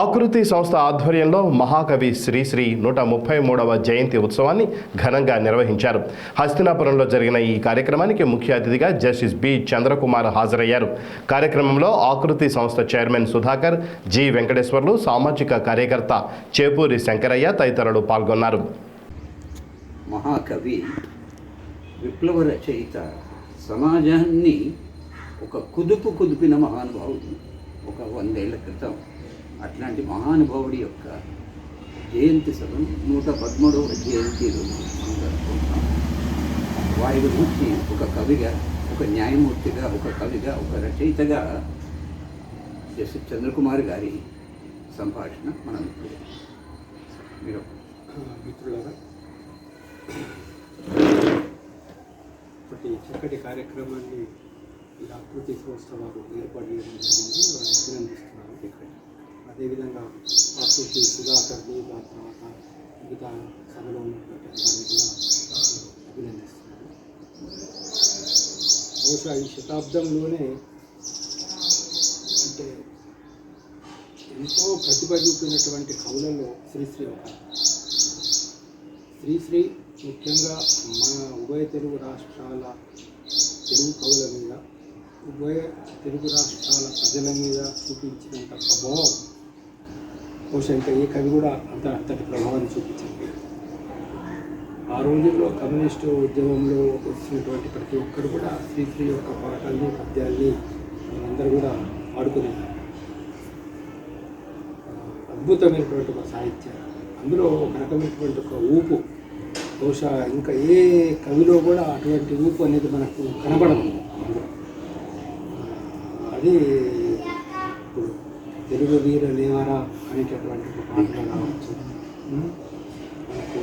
ఆకృతి సంస్థ ఆధ్వర్యంలో మహాకవి శ్రీశ్రీ నూట ముప్పై మూడవ జయంతి ఉత్సవాన్ని ఘనంగా నిర్వహించారు. హస్తినాపురంలో జరిగిన ఈ కార్యక్రమానికి ముఖ్య అతిథిగా జస్టిస్ బి చంద్రకుమార్ హాజరయ్యారు. కార్యక్రమంలో ఆకృతి సంస్థ చైర్మన్ సుధాకర్ జి వెంకటేశ్వర్లు సామాజిక కార్యకర్త చేపూరి శంకరయ్య తదితరులు పాల్గొన్నారు. మహాకవి విప్లవ రచయిత సమాజాన్ని ఒక కుదుపు కుదిపిన మహానుభావుడు. ఒక వందేళ్ళ క్రితం అట్లాంటి మహానుభావుడి యొక్క జయంతి సభను నూట పదమూడవ జయంతి రోజు మనం జరుపుకుంటాం. వారి గురించి ఒక కవిగా ఒక న్యాయమూర్తిగా ఒక కవిగా ఒక రచయితగా జస్టిస్ చంద్రకుమార్ గారి సంభాషణ మనం ఇప్పుడు మీరు మిత్రులారా ఒకటి చక్కటి కార్యక్రమాన్ని ఇలా ఆకృతి సంస్థ వారు ఏర్పాటు చేయడం జరిగింది. వారిని ఇక్కడ అదేవిధంగా ఆకృతి సుధాకర్ దాని తర్వాత మిగతా సభలో ఉన్నటువంటి అందరినీ కూడా అభినందిస్తున్నాను. బహుశా ఈ శతాబ్దంలోనే అంటే ఎంతో ప్రతిభ చూపినటువంటి కవులలో శ్రీశ్రీ ఒక శ్రీశ్రీ ముఖ్యంగా మన ఉభయ తెలుగు రాష్ట్రాల తెలుగు కవుల మీద ఉభయ తెలుగు రాష్ట్రాల ప్రజల మీద చూపించినంత ప్రభావం బహుశా ఇంకా ఏ కవి కూడా అంత అంతటి ప్రభావాన్ని చూపించింది. ఆ రోజుల్లో కమ్యూనిస్టు ఉద్యమంలో వచ్చినటువంటి ప్రతి ఒక్కరు కూడా శ్రీశ్రీ యొక్క పాటల్ని పద్యాల్ని అందరూ కూడా ఆడుకునేవారు. అద్భుతమైనటువంటి ఒక సాహిత్యం. అందులో ఒక రకమైనటువంటి ఒక ఊపు బహుశా ఇంకా ఏ కవిలో కూడా అటువంటి ఊపు అనేది మనకు కనబడదు. అందులో. అది తెలుగు వీర లేవరా అనేటటువంటి పాటలో కావచ్చు ఉం? మనకు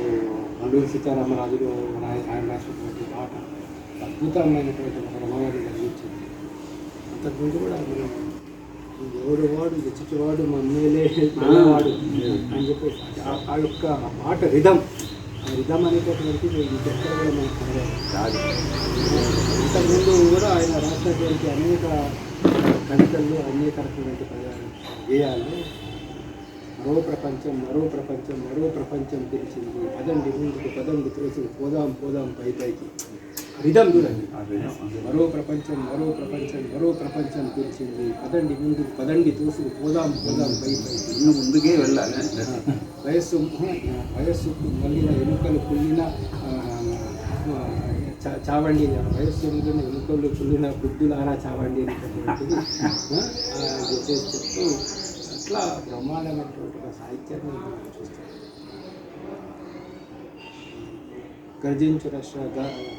అల్లూరి సీతారామరాజులో ఆయన రాసినటువంటి పాట అద్భుతమైనటువంటి ఒక ప్రభావాన్ని కలిగించింది అంతకుముందు కూడా మనం ఎవడు వాడు ఎచ్చటివాడు మమ్మేలే వాడు అని చెప్పేసి ఆ- యొక్క పాట రిధం ఆ రిధం అనేటటువంటిది ఎక్కడ కూడా మనకు. రాదు ఇంతకుముందు కూడా ఆయన రాసినటువంటి అనేక కవితలు అనేక రకమైనటువంటి గేయాలు మరో ప్రపంచం మరో ప్రపంచం మరో ప్రపంచం పిలిచింది పదండి ముందుకు పదండి తోసి పోదాం పోదాం పై పైకి. రిధం చూడండి. మరో ప్రపంచం మరో ప్రపంచం మరో ప్రపంచం పిలిచింది పదండి ముందుకు పదండి తోసి పోదాం పోదాం పై పైకి. ఇನ್ನು ముందుకే వెళ్ళాలి వయస్సు వయస్సు మళ్ళిన ఎముకలు చా- చావండి. వయస్సు ఎముకలు కుళ్ళిన బుద్ధులారా చావండి చెప్పేసి చెప్తూ అట్లా బ్రహ్మాండమైనటువంటి ఒక సాహిత్యాన్ని మనం చూస్తాం గర్జించు రష్యా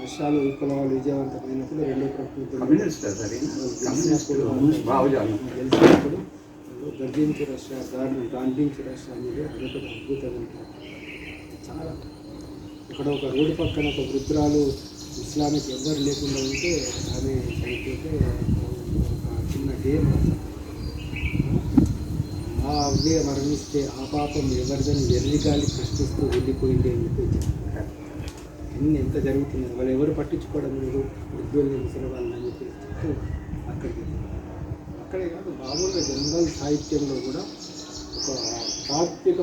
రష్యాలో విప్లవాలు విజయవంతమైనప్పుడు రెండో ప్రకృతి కమ్యూనిస్ట్ సరేనా? కమ్యూనిస్ట్ భావజాలం గెలిచినప్పుడు గర్జించు రష్యా గార్డు గాంధించు రష్యా అనేది అదొకటి అద్భుతమైన. చాలా. ఇక్కడ ఒక రోడ్డు పక్కన ఒక వృద్ధురాలు ఇస్లామిక్ ఎవ్వరు లేకుండా ఉంటే ఆమె చనిపోతే ఒక చిన్న గేమ్ ఆ అవ్వే మరణిస్తే ఆ పాపం ఎవరిదని ఎర్రిగాలి కష్టిస్తూ వెళ్ళిపోయింది అని చెప్పి చెప్పారు. ఎన్ని ఎంత జరుగుతుంది వాళ్ళు ఎవరు పట్టించుకోవడం లేదు వృద్ధుల్ని ముసలి వాళ్ళని అని చెప్పి చెప్తూ అక్కడికి అక్కడే కాదు మామూలుగా జనరల్ సాహిత్యంలో కూడా ఒక తాత్విక